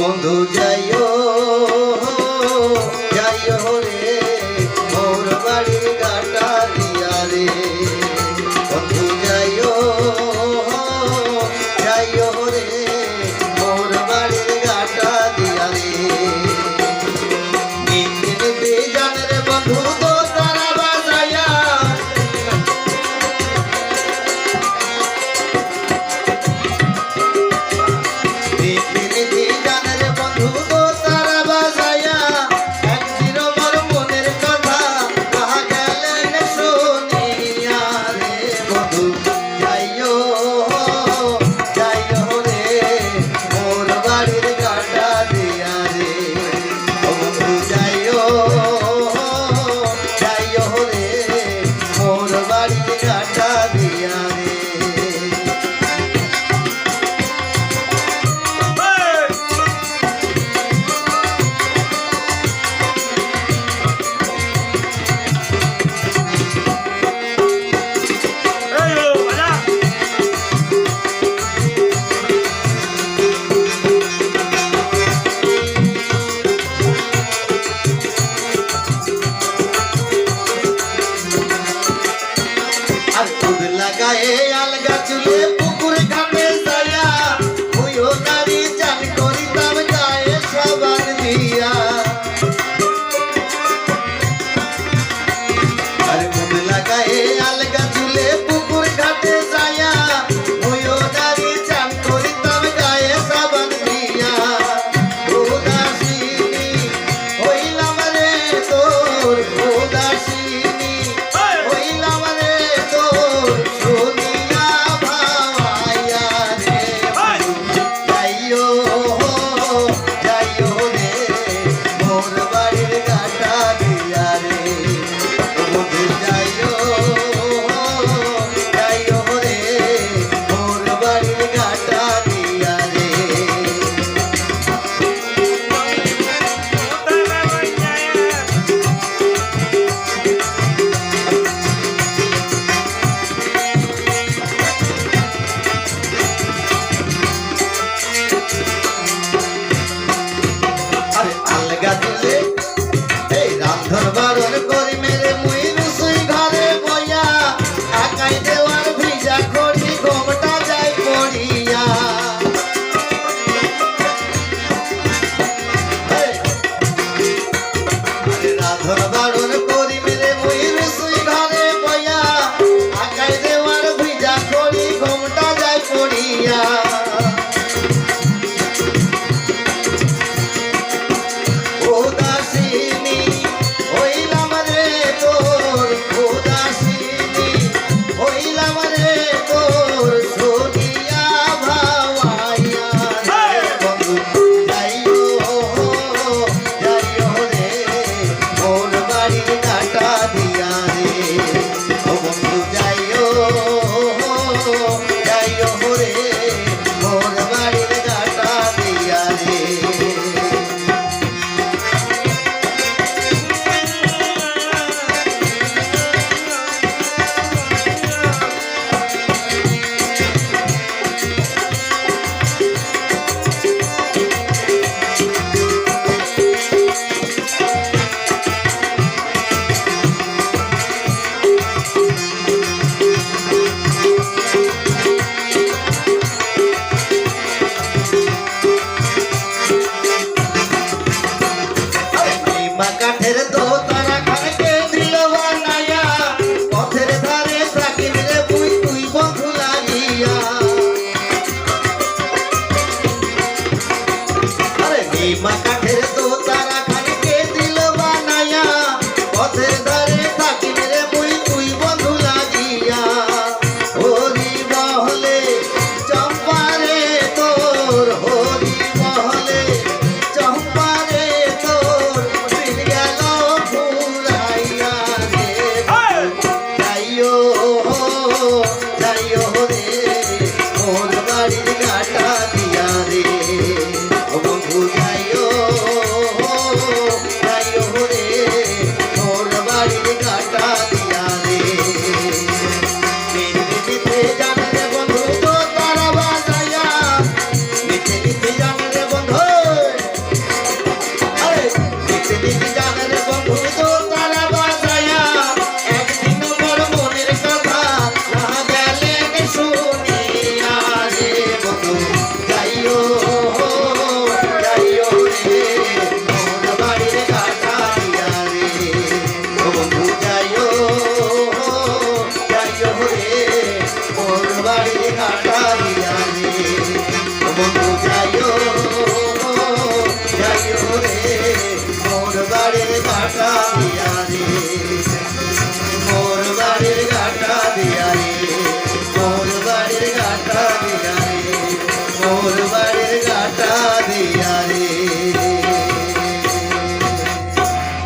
বন্ধু যাইও। धर्मा নিমা কাঠের দোতারা খান কেন্দ্রীয় বানাইয়া পথের ধারে থাকিল রে বুই তুই বন্ধু লাগিয়া। আরে নিমা কাঠের দোতারা খান কেন্দ্রীয় বানাইয়া পথের ধারে যাইও রে মোর বাড়ির কাটা দিয়া রে। ও বন্ধু যাইও যাইও রে মোর কাটা কাটাইয়া রে